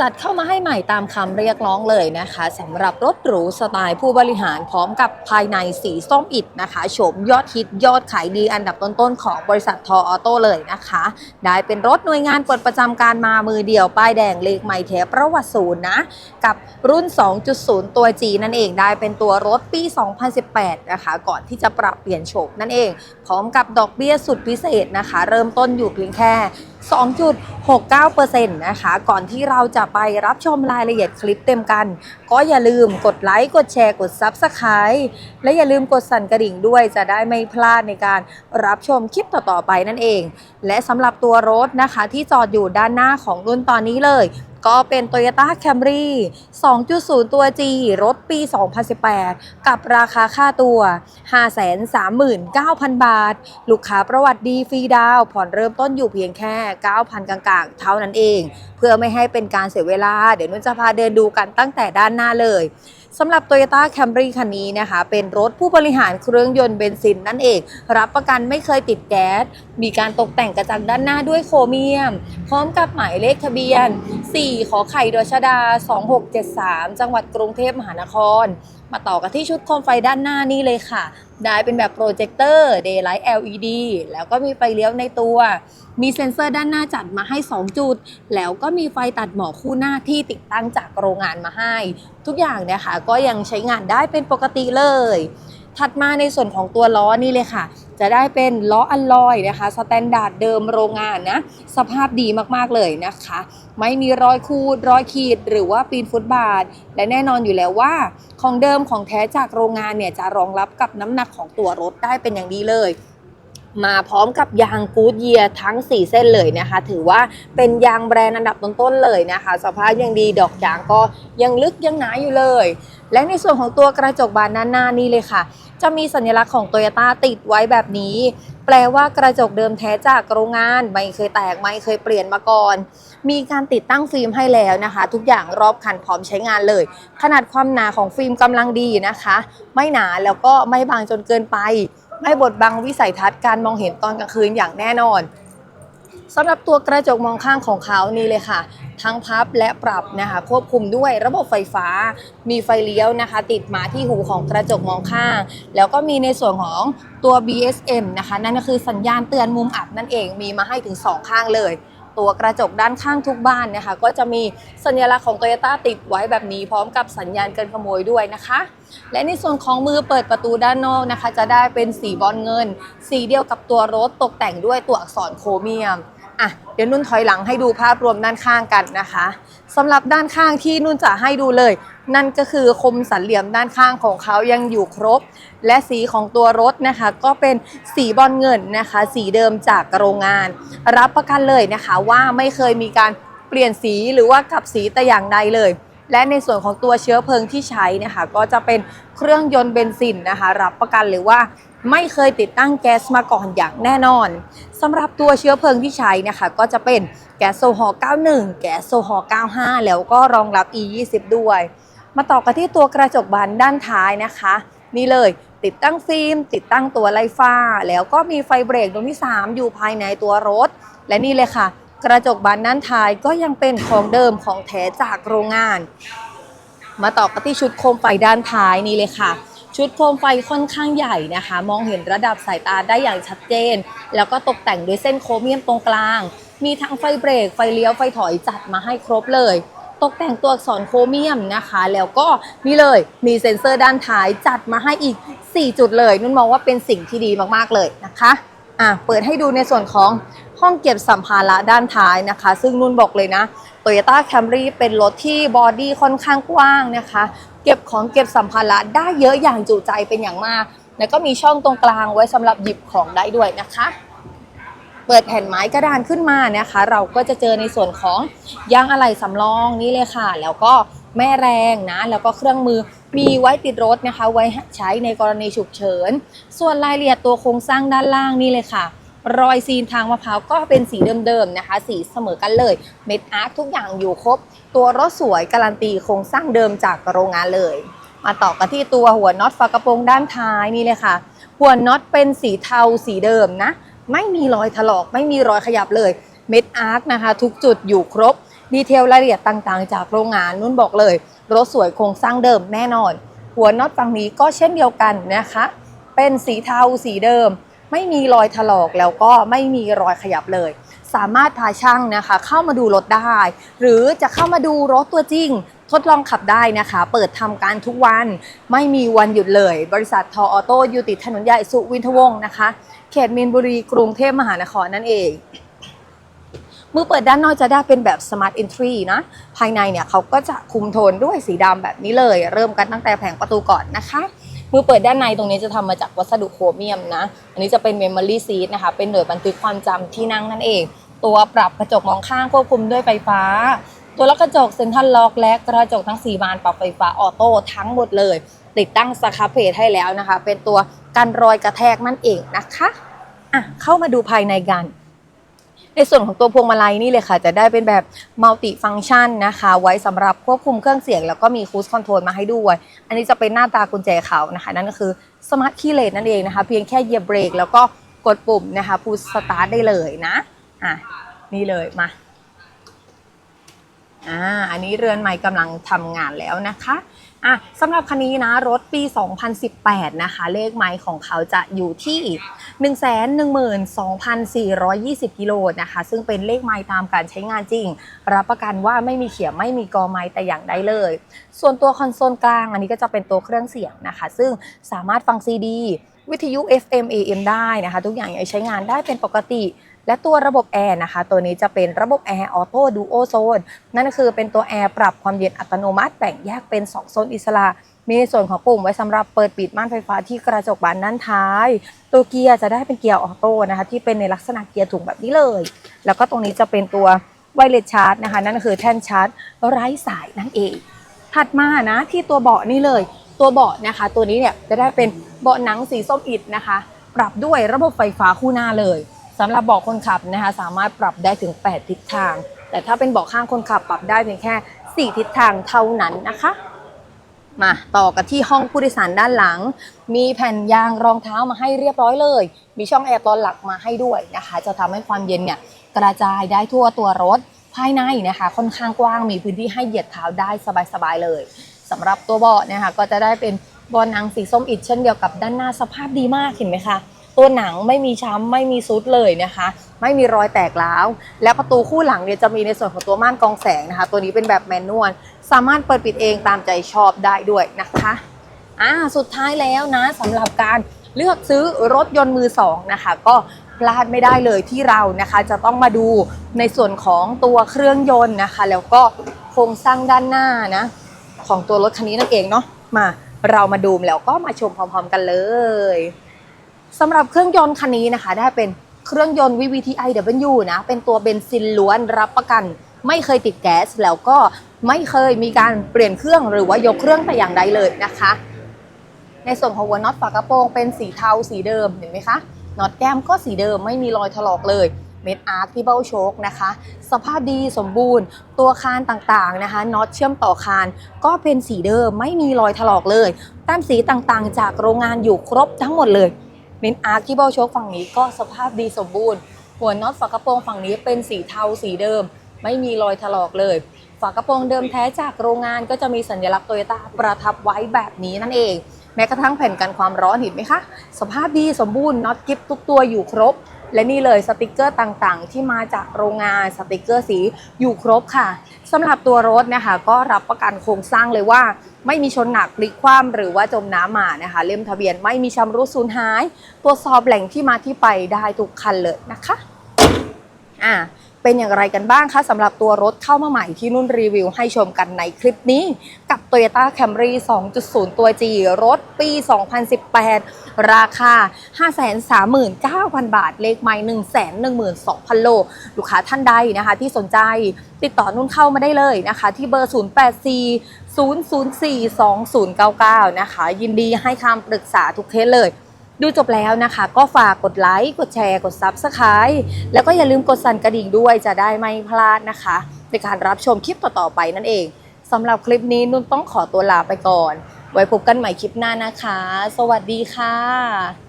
จัดเข้ามาให้ใหม่ตามคำเรียกร้องเลยนะคะสำหรับรถหรูสไตล์ผู้บริหารพร้อมกับภายในสีส้มอิดนะคะโฉมยอดฮิตยอดขายดีอันดับต้นๆ ของบริษัททอออโต้เลยนะคะ ได้เป็นรถหน่วยงานปลดประจำการมามือเดียวป้ายแดงเลขใหม่แท้ประวัติศูนย์นะ กับรุ่น 2.0 ตัว G นั่นเองได้เป็นตัวรถปี 2018 นะคะ ก่อนที่จะปรับเปลี่ยนโฉมนั่นเอง พร้อมกับดอกเบี้ยสุดพิเศษนะคะ เริ่มต้นอยู่เพียงแค่ 2.69%นะคะ ก่อนที่เราจะไปรับชมรายละเอียดคลิปเต็มกัน ก็อย่าลืมกดไลค์กดแชร์กด Subscribe และอย่าลืมกดสั่นกระดิ่งด้วยจะได้ไม่พลาดในการรับชมคลิปต่อๆไปนั่นเอง และสำหรับตัวรถนะคะที่จอดอยู่ด้านหน้าของรุ่นตอนนี้เลย ก็เป็น Toyota Camry 2.0 ตัว G รถปี 2018 กับราคาค่าตัว 539,000 บาท ลูกค้าประวัติดีฟรีดาว ผ่อนเริ่มต้นอยู่เพียงแค่ 9,000 กลางๆ เท่านั้นเอง เพื่อไม่ให้เป็นการเสียเวลา เดี๋ยวนุ่นจะพาเดินดูกันตั้งแต่ด้านหน้าเลยสำหรับ Toyota Camry คันนี้นะคะ เป็นรถผู้บริหารเครื่องยนต์เบนซินนั่นเอง รับประกันไม่เคยติดแก๊ส มีการตกแต่งกระจังด้านหน้าด้วยโครเมียม พร้อมกับหมายเลขทะเบียน 4 ขอไข่ดชดา 2673 จังหวัดกรุงเทพมหานคร มาต่อกันที่ชุดโคมไฟด้านหน้านี่เลยค่ะ ได้เป็นแบบโปรเจคเตอร์ Daylight LED แล้วก็มีไฟเลี้ยวในตัว มีเซ็นเซอร์ด้านหน้าจัดมาให้ 2 จุด แล้วก็มีไฟตัดหมอกคู่หน้าที่ติดตั้งจากโรงงานมาให้ ทุกอย่างเนี่ยค่ะก็ยังใช้งานได้เป็นปกติเลย ถัดมาในส่วนของตัวล้อนี่เลยค่ะ จะได้เป็นล้ออัลลอยนะคะสแตนดาร์ดเดิมโรงงานนะสภาพดีมากๆเลยนะคะ ไม่มีรอยคูดรอยขีดหรือว่าปีนฟุตบาท และแน่นอนอยู่แล้วว่า ของเดิมของแท้จากโรงงานเนี่ยจะรองรับกับน้ำหนักของตัวรถได้เป็นอย่างดีเลย มาพร้อมกับยางกูดเยียทั้ง 4 เส้นเลยนะคะ ถือว่าเป็นยางแบรนด์อันดับต้นๆเลยนะคะ สภาพยังดีดอกยางก็ยังลึกยังหนาอยู่เลย และในส่วนของตัวกระจกบานด้านหน้านี่เลยค่ะ จะมีสัญลักษณ์ของโตโยต้าติดไว้แบบนี้ แปลว่ากระจกเดิมแท้จากโรงงาน ไม่เคยแตกไม่เคยเปลี่ยนมาก่อน มีการติดตั้งฟิล์มให้แล้วนะคะ ทุกอย่างรอบคันพร้อมใช้งานเลย ขนาดความหนาของฟิล์มกำลังดีนะคะ ไม่หนาแล้วก็ไม่บางจนเกินไป ไม่บดบังวิสัยทัศน์การมองเห็นตอนกลางคืนอย่างแน่นอนสำหรับตัวกระจกมองข้างของเขานี่เลยค่ะ ทั้งพับและปรับนะคะควบคุมด้วยระบบไฟฟ้า มีไฟเลี้ยวนะคะ ติดมาที่หูของกระจกมองข้าง แล้วก็มีในส่วนของตัว BSM นะคะ นั่นก็คือสัญญาณเตือนมุมอับนั่นเองมีมาให้ถึง 2 ข้างเลย ตัวกระจกด้านข้างทุกบ้านนะคะ ก็จะมีสัญลักษณ์ของโตโยต้าติดไว้แบบนี้พร้อมกับสัญญาณเกินขโมยด้วยนะคะ และในส่วนของมือเปิดประตูด้านนอกนะคะ จะได้เป็นสีบอลเงิน สีเดียวกับตัวรถตกแต่งด้วยตัวอักษรโครเมียมอะเดี๋ยวนุ่นถอยหลังให้ดูภาพรวมด้านข้างกันนะคะสำหรับด้านข้างที่นุ่นจะให้ดูเลย นั่นก็คือคมสันเหลี่ยมด้านข้างของเขายังอยู่ครบ และสีของตัวรถนะคะ ก็เป็นสีบอลเงินนะคะ สีเดิมจากโรงงาน รับประกันเลยนะคะว่าไม่เคยมีการเปลี่ยนสีหรือว่ากลับสีแต่อย่างใดเลย และในส่วนของตัวเชื้อเพลิงที่ใช้นะคะ ก็จะเป็นเครื่องยนต์เบนซินนะคะ รับประกันเลยว่าไม่เคยติดตั้งแก๊สมาก่อนอย่างแน่นอนสำหรับตัวเชื้อเพลิงที่ใช้นะคะ ก็จะเป็นแก๊สโซฮอล์91 แก๊สโซฮอล์95 แล้วก็รองรับ E20 ด้วย มาต่อกันที่ตัวกระจกบานด้านท้ายนะคะ นี่เลยติดตั้งฟิล์ม ติดตั้งตัวไล่ฟ้า แล้วก็มีไฟเบรกดวงที่ 3 อยู่ภายในตัวรถ และนี่เลยค่ะ กระจกบานด้านท้ายก็ยังเป็นของเดิมของแท้จากโรงงาน มาต่อกันที่ชุดโคมไฟด้านท้ายนี่เลยค่ะ ชุดโคมไฟค่อนข้างใหญ่นะคะ มองเห็นระดับสายตาได้อย่างชัดเจน แล้วก็ตกแต่งด้วยเส้นโครเมียมตรงกลาง มีทั้งไฟเบรกไฟเลี้ยวไฟถอยจัดมาให้ครบเลย ตกแต่งตัวอักษรโครเมียมนะคะ แล้วก็นี่เลยมีเซ็นเซอร์ด้านท้ายจัดมาให้อีก 4 จุดเลยนุ่นมองว่าเป็นสิ่งที่ดีมากๆเลยนะคะอะเปิดให้ดูในส่วนของห้องเก็บสัมภาระด้านท้ายนะคะ ซึ่งนุ่นบอกเลยนะ Toyota Camry เป็นรถที่บอดี้ค่อนข้างกว้างนะคะ เก็บของเก็บสัมภาระได้เยอะอย่างจุใจเป็นอย่างมาก แล้วก็มีช่องตรงกลางไว้สำหรับหยิบของได้ด้วยนะคะ เปิดแผ่นไม้กระดานขึ้นมานะคะ เราก็จะเจอในส่วนของยางอะไหล่สำรองนี่เลยค่ะ แล้วก็แม่แรงนะ แล้วก็เครื่องมือมีไว้ติดรถนะคะ ไว้ใช้ในกรณีฉุกเฉิน ส่วนรายละเอียดตัวโครงสร้างด้านล่างนี่เลยค่ะ รอยซีนทางมะพร้าวก็เป็นสีเดิมๆนะคะ สีเสมอกันเลย เม็ดอาร์คทุกอย่างอยู่ครบ ตัวรถสวยการันตีโครงสร้างเดิมจากโรงงานเลย มาต่อกันที่ตัวหัวน็อตฝากระโปรงด้านท้ายนี่เลยค่ะ หัวน็อตเป็นสีเทาสีเดิมนะ ไม่มีรอยถลอก ไม่มีรอยขยับเลยเม็ดอาร์คนะคะ ทุกจุดอยู่ครบ ดีเทลรายละเอียดต่างๆ จากโรงงานนุ่นบอกเลย รถสวยโครงสร้างเดิมแน่นอน หัวน็อตฝั่งนี้ก็เช่นเดียวกันนะคะ เป็นสีเทาสีเดิม ไม่มีรอยถลอกแล้วก็ไม่มีรอยขยับเลย สามารถพาช่างนะคะ เข้ามาดูรถได้ หรือจะเข้ามาดูรถตัวจริง ทดลองขับได้นะคะ เปิดทำการทุกวันไม่มีวันหยุดเลย บริษัททอออโต้อยู่ติดถนนใหญ่สุวินทวงศ์นะคะ เขตมีนบุรีกรุงเทพมหานครนั่นเองมือเปิดด้านนอกจะได้เป็นแบบ Smart Entry นะ ภายในเนี่ยเขาก็จะคุมโทนด้วยสีดำแบบนี้เลย เริ่มกันตั้งแต่แผงประตูก่อนนะคะ มือเปิดด้านในตรงนี้จะทำมาจากวัสดุโครเมียมนะ อันนี้จะเป็น Memory Seat นะคะ เป็นหน่วยบันทึกความจำที่นั่งนั่นเอง ตัวปรับกระจกมองข้างควบคุมด้วยไฟฟ้า ตัวล็อกกระจกเซ็นทรัลล็อกและกระจกทั้ง 4 บานปรับไฟฟ้าออโต้ทั้งหมดเลย ติดตั้งสครับเพจให้แล้วนะคะ เป็นตัวกันรอยกระแทกนั่นเองนะคะอะเข้ามาดูภายในกันในส่วนของตัวพวงมาลัยนี่เลยค่ะ จะได้เป็นแบบมัลติฟังชันนะคะ ไว้สำหรับควบคุมเครื่องเสียง แล้วก็มีคู i คอนโทรลมาให้ด้วย อันนี้จะเป็นหน้าตากุญแจเขานะคะ นั่นก็คือสมาร์ทคีย์เลสนั่นเองนะคะ เพียงแค่เหยียบเบรกแล้วก็กดปุ่มนะคะพูสตาร์ทได้เลยนะอะนี่เลยมา อ่าอันนี้เรือนใหม่กำลังทำงานแล้วนะคะอะสำหรับคันนี้นะรถปี 2018 นะคะ เลขไมล์ของเขาจะอยู่ที่ 112,420 กิโลนะคะ ซึ่งเป็นเลขไมล์ตามการใช้งานจริง รับประกันว่าไม่มีเขียไม่มีกอไม้แต่อย่างใดเลย ส่วนตัวคอนโซลกลางอันนี้ก็จะเป็นตัวเครื่องเสียงนะคะ ซึ่งสามารถฟังซีดี วิทยุ FM AM ได้นะคะ ทุกอย่างใช้งานได้เป็นปกติ และตัวระบบแอร์นะคะ ตัวนี้จะเป็นระบบแอร์ออโต้ดูโอโซนนั่นก็คือเป็นตัวแอร์ปรับความเย็นอัตโนมัติแบ่งแยกเป็น 2 โซนอิสระ มีในส่วนของปุ่มไว้สำหรับเปิดปิดม่านไฟฟ้าที่กระจกบานด้านท้าย ตัวเกียร์จะได้เป็นเกียร์ออโต้นะคะที่เป็นในลักษณะเกียร์ถุงแบบนี้เลย แล้วก็ตรงนี้จะเป็นตัวไวเลสชาร์จนะคะ นั่นก็คือแท่นชาร์จไร้สายนั่นเอง ถัดมานะที่ตัวเบาะนี่เลย ตัวเบาะนะคะ ตัวนี้เนี่ยจะได้เป็นเบาะหนังสีส้มอิฐนะคะ ปรับด้วยระบบไฟฟ้าคู่หน้าเลย สำหรับเบาะคนขับนะคะสามารถปรับได้ถึง 8 ทิศทาง แต่ถ้าเป็นเบาะข้างคนขับปรับได้เพียงแค่ 4 ทิศทางเท่านั้นนะคะมาต่อกันที่ห้องผู้โดยสารด้านหลัง มีแผ่นยางรองเท้ามาให้เรียบร้อยเลย มีช่องแอร์ตอนหลักมาให้ด้วยนะคะ จะทำให้ความเย็นเนี่ยกระจายได้ทั่วตัวรถภายในนะคะ ค่อนข้างกว้างมีพื้นที่ให้เหยียดเท้าได้สบายๆเลยสำหรับตัวเบาะนะคะก็จะได้เป็นเบาะนังสีส้มอิฐเช่นเดียวกับด้านหน้าสภาพดีมากเห็นไหมคะ ตัวหนังไม่มีช้ำไม่มีซุดเลยนะคะ ไม่มีรอยแตกร้าว และประตูคู่หลังเนี่ยจะมีในส่วนของตัวม่านกองแสงนะคะ ตัวนี้เป็นแบบแมนนวลสามารถเปิดปิดเองตามใจชอบได้ด้วยนะคะอ่าสุดท้ายแล้วนะสำหรับการเลือกซื้อรถยนต์มือสองนะคะก็พลาดไม่ได้เลยที่เรานะคะจะต้องมาดูในส่วนของตัวเครื่องยนต์นะคะ แล้วก็โครงสร้างด้านหน้านะ ของตัวรถคันนี้นั่นเองเนาะมาเรามาดูแล้วก็มาชมพร้อมๆกันเลย สำหรับเครื่องยนต์คันนี้นะคะ ได้เป็นเครื่องยนต์ VVT-iW นะ เป็นตัวเบนซินล้วนรับประกัน ไม่เคยติดแก๊ส แล้วก็ไม่เคยมีการเปลี่ยนเครื่องหรือว่ายกเครื่องแต่อย่างใดเลยนะคะ ในส่วนของหัวน็อตฝากระโปรงเป็นสีเทาสีเดิมเห็นไหมคะน็อตแก้มก็สีเดิมไม่มีรอยถลอกเลยเม็ดอาร์คที่เบ้าโชคนะคะ สภาพดีสมบูรณ์ ตัวคานต่างๆนะคะน็อตเชื่อมต่อคานก็เป็นสีเดิมไม่มีรอยถลอกเลยแต้มสีต่างๆ จากโรงงานอยู่ครบทั้งหมดเลย เม็ดอาร์คที่เบ้าโชคฝั่งนี้ก็สภาพดีสมบูรณ์ หัวน็อตฝากระโปรงฝั่งนี้เป็นสีเทาสีเดิม ไม่มีรอยถลอกเลย ฝากระโปรงเดิมแท้จากโรงงานก็จะมีสัญลักษณ์โตโยต้าประทับไว้แบบนี้นั่นเอง แม้กระทั่งแผ่นกันความร้อนเห็นไหมคะ สภาพดีสมบูรณ์น็อตกิฟทุกตัวอยู่ครบ และนี่เลยสติกเกอร์ต่างๆ ที่มาจากโรงงานสติกเกอร์สีอยู่ครบค่ะสำหรับตัวรถนะคะ ก็รับประกันโครงสร้างเลยว่า ไม่มีชนหนักพลิกคว่ำหรือว่าจมน้ำมานะคะ เล่มทะเบียนไม่มีชำรุดสูญหาย ตรวจสอบแหล่งที่มาที่ไปได้ทุกคันเลยนะคะอ่า เป็นอย่างไรกันบ้างคะสำหรับตัวรถเข้ามาใหม่ที่นุ่นรีวิวให้ชมกันในคลิปนี้ กับ Toyota Camry 2.0 ตัว G รถปี 2018 ราคา 539,000 บาท เลขไมล์112,000 โล ลูกค้าท่านใดนะคะ ที่สนใจติดต่อนุ่นเข้ามาได้เลยนะคะ ที่เบอร์ 084 004 2099 นะคะ ยินดีให้คำปรึกษาทุกเคสเลย ดูจบแล้วนะคะ ก็ฝากกดไลค์ กดแชร์ กด Subscribe แล้วก็อย่าลืมกดสั่นกระดิ่งด้วยจะได้ไม่พลาดนะคะ ในการรับชมคลิปต่อๆไปนั่นเองสำหรับคลิปนี้นุ่นต้องขอตัวลาไปก่อน ไว้พบกันใหม่คลิปหน้านะคะ สวัสดีค่ะ